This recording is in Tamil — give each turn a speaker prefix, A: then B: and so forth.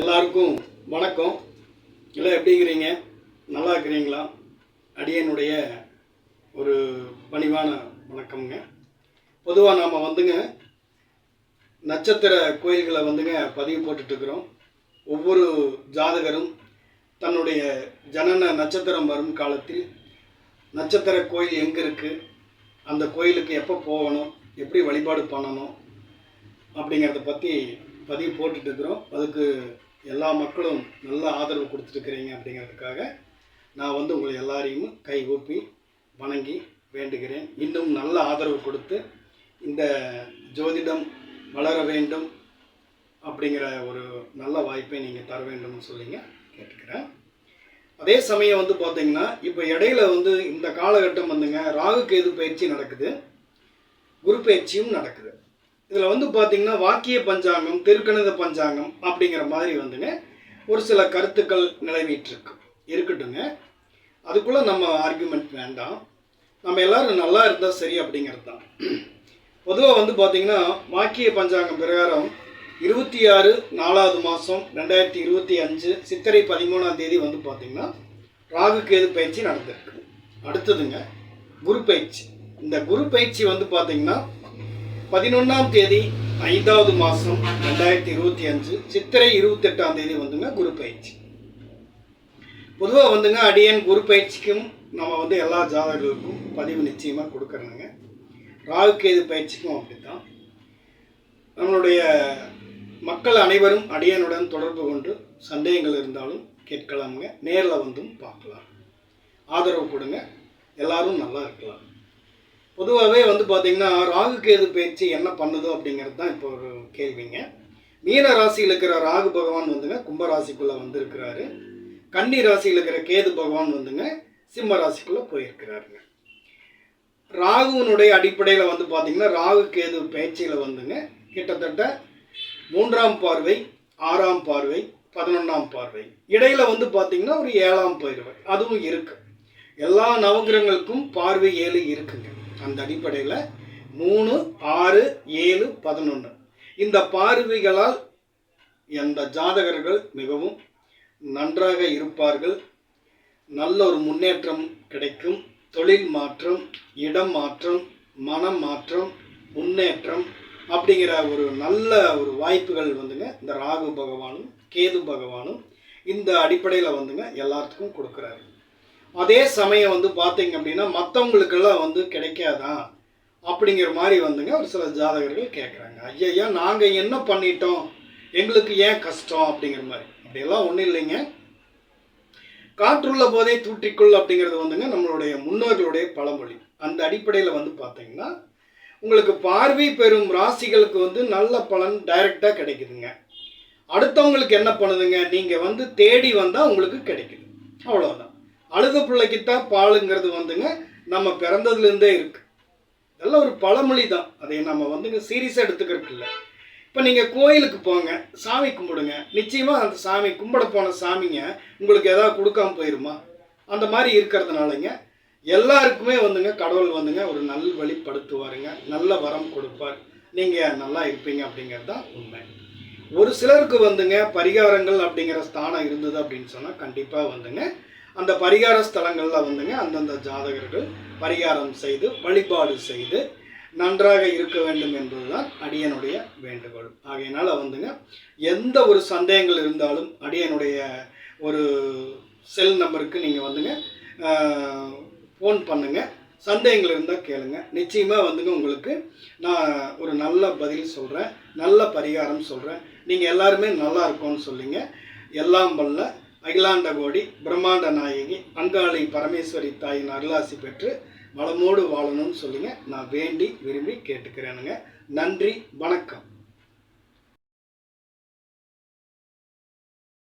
A: எல்லாருக்கும் வணக்கம். எல்லாம் எப்படி இருக்கிறீங்க? நல்லா இருக்கிறீங்களா? அடியனுடைய ஒரு பணிவான வணக்கம்ங்க. பொதுவாக நாம் வந்துங்க நட்சத்திர கோயில்களை வந்துங்க பதிவு போட்டுட்ருக்குறோம். ஒவ்வொரு ஜாதகரும் தன்னுடைய ஜனன நட்சத்திரம் வரும் காலத்தில் நட்சத்திர கோயில் எங்கே இருக்குது அந்த கோயிலுக்கு எப்போ போகணும்? எப்படி வழிபாடு பண்ணணும்? அப்படிங்கிறத பற்றி பதிவு போட்டுட்ருக்குறோம் அதுக்கு எல்லா மக்களும் நல்ல ஆதரவு கொடுத்துருக்குறீங்க அப்படிங்கிறதுக்காக நான் வந்து உங்களை எல்லாரையும் கை ஊப்பி வணங்கி வேண்டுகிறேன். இன்னும் நல்ல ஆதரவு கொடுத்து இந்த ஜோதிடம் வளர வேண்டும் அப்படிங்கிற ஒரு நல்ல வாய்ப்பை நீங்கள் தர வேண்டும்னு சொல்லிங்க கேட்டுக்கிறேன். அதே சமயம் வந்து பார்த்தீங்கன்னா இப்போ இடையில வந்து இந்த காலகட்டம் வந்துங்க ராகு கேது பயிற்சி நடக்குது. குரு பயிற்சியும் நடக்குது. இதில் வந்து பார்த்தீங்கன்னா வாக்கிய பஞ்சாங்கம் திருக்கணித பஞ்சாங்கம் அப்படிங்கிற மாதிரி வந்துங்க ஒரு சில கருத்துக்கள் நிலவிட்டுருக்கு. இருக்கட்டுங்க. அதுக்குள்ளே நம்ம ஆர்கியூமெண்ட் வேண்டாம். நம்ம எல்லோரும் நல்லா இருந்தால் சரி அப்படிங்கிறது தான். பொதுவாக வந்து பார்த்திங்கன்னா வாக்கிய பஞ்சாங்கம் பிரகாரம் இருபத்தி ஆறு நாலாவது மாதம் ரெண்டாயிரத்தி இருபத்தி அஞ்சு சித்திரை பதிமூணாம் தேதி வந்து பார்த்திங்கன்னா ராகு கேது பயிற்சி நடந்திருக்கு. அடுத்ததுங்க குரு பயிற்சி. இந்த குரு பயிற்சி வந்து பார்த்திங்கன்னா பதினொன்றாம் தேதி ஐந்தாவது மாதம் ரெண்டாயிரத்தி இருபத்தி அஞ்சு சித்திரை இருபத்தெட்டாம் தேதி வந்துங்க குரு பயிற்சி. பொதுவாக வந்துங்க அடியன் குரு பயிற்சிக்கும் நம்ம வந்து எல்லா ஜாதகர்களுக்கும் பதிவு நிச்சயமாக கொடுக்குறோங்க ராகு பயிற்சிக்கும் அப்படித்தான். நம்மளுடைய மக்கள் அனைவரும் அடியனுடன் தொடர்பு கொண்டு சந்தேகங்கள் இருந்தாலும் கேட்கலாமுங்க. நேரில் வந்தும் பார்க்கலாம். ஆதரவு கொடுங்க. எல்லாரும் நல்லா இருக்கலாம். பொதுவாகவே வந்து பார்த்தீங்கன்னா ராகு கேது பயிற்சி என்ன பண்ணுது அப்படிங்கிறது தான் இப்போ ஒரு கேள்விங்க. மீன ராசியில் இருக்கிற ராகு பகவான் வந்துங்க கும்ப ராசிக்குள்ளே வந்திருக்கிறாரு. கன்னி ராசியில் இருக்கிற கேது பகவான் வந்துங்க சிம்ம ராசிக்குள்ளே போயிருக்கிறாருங்க. ராகுவினுடைய அடிப்படையில் வந்து பார்த்திங்கன்னா ராகு கேது பயிற்சியில் வந்துங்க கிட்டத்தட்ட மூன்றாம் பார்வை ஆறாம் பார்வை பதினொன்றாம் பார்வை. இடையில் வந்து பார்த்தீங்கன்னா ஒரு ஏழாம் பார்வை. அதுவும் இருக்குது எல்லா நவகிரகங்களுக்கும் பார்வை ஏழு இருக்குங்க. அந்த அடிப்படையில் மூணு ஆறு ஏழு பதினொன்று இந்த பார்வைகளால் அந்த ஜாதகர்கள் மிகவும் நன்றாக இருப்பார்கள். நல்ல ஒரு முன்னேற்றம் கிடைக்கும். தொழில் மாற்றம் இடம் மாற்றம் மனம் மாற்றம் முன்னேற்றம் அப்படிங்கிற ஒரு நல்ல ஒரு வாய்ப்புகள் வந்துங்க. இந்த ராகு பகவானும் கேது பகவானும் இந்த அடிப்படையில் வந்துங்க எல்லாத்துக்கும் கொடுக்குறாரு. அதே சமயம் வந்து பார்த்தீங்க அப்படின்னா மற்றவங்களுக்கெல்லாம் வந்து கிடைக்காதா? அப்படிங்கிற மாதிரி வந்துங்க ஒரு சில ஜாதகர்கள் கேட்குறாங்க ஐயா நாங்கள் என்ன பண்ணிட்டோம்? எங்களுக்கு ஏன் கஷ்டம் அப்படிங்கிற மாதிரி. அப்படியெல்லாம் ஒன்றும் இல்லைங்க. காற்றுள்ள போதே தூற்றிக்கொள் அப்படிங்கிறது வந்துங்க நம்மளுடைய முன்னோர்களுடைய பழமொழி. அந்த அடிப்படையில் வந்து பார்த்தீங்கன்னா உங்களுக்கு பார்வை பெறும் ராசிகளுக்கு வந்து நல்ல பலன் டைரெக்டாக கிடைக்குதுங்க. அடுத்தவங்களுக்கு என்ன பண்ணுதுங்க? நீங்கள் வந்து தேடி வந்தால் உங்களுக்கு கிடைக்குது. அவ்வளோதான் அழுத பிள்ளைக்குத்தான் பாலுங்கிறது வந்துங்க நம்ம பிறந்ததுலேருந்தே இருக்கு. இதெல்லாம் ஒரு பழமொழி தான். அதை நம்ம வந்துங்க சீரியஸாக எடுத்துக்கிறதுக்கு இல்லை. இப்போ நீங்கள் கோயிலுக்கு போங்க சாமி கும்பிடுங்க. நிச்சயமாக அந்த சாமி கும்பிட போன சாமிங்க உங்களுக்கு எதாவது கொடுக்காம போயிருமா? அந்த மாதிரி இருக்கிறதுனாலங்க எல்லாருக்குமே வந்துங்க கடவுள் வந்துங்க ஒரு நல் வழிப்படுத்துவாருங்க. நல்ல வரம் கொடுப்பார். நீங்கள் நல்லா இருப்பீங்க அப்படிங்கிறது தான் உண்மை. ஒரு சிலருக்கு வந்துங்க பரிகாரங்கள் அப்படிங்கிற ஸ்தானம் இருந்தது அப்படின்னு சொன்னால் கண்டிப்பாக வந்துங்க அந்த பரிகார ஸ்தலங்களில் வந்துங்க அந்தந்த ஜாதகர்கள் பரிகாரம் செய்து வழிபாடு செய்து நன்றாக இருக்க வேண்டும் என்பதுதான் அடியனுடைய வேண்டுகோள். ஆகையினால் வந்துங்க எந்த ஒரு சந்தேகங்கள் இருந்தாலும் அடியனுடைய ஒரு செல் நம்பருக்கு நீங்கள் வந்துங்க ஃபோன் பண்ணுங்கள் சந்தேகங்கள் இருந்தால் கேளுங்க. நிச்சயமாக வந்துங்க உங்களுக்கு நான் ஒரு நல்ல பதில் சொல்கிறேன் நல்ல பரிகாரம் சொல்கிறேன் நீங்கள் எல்லாருமே நல்லா இருக்கும்னு சொல்லிங்க. எல்லாம் பண்ணல அகிலாண்ட கோடி பிரம்மாண்ட நாயகி அங்காளி பரமேஸ்வரி தாயின் அருளாசி பெற்று வளமோடு வாழணும்னு சொல்லிங்க. நான் வேண்டி விரும்பி கேட்டுக்கிறேனுங்க. நன்றி வணக்கம்.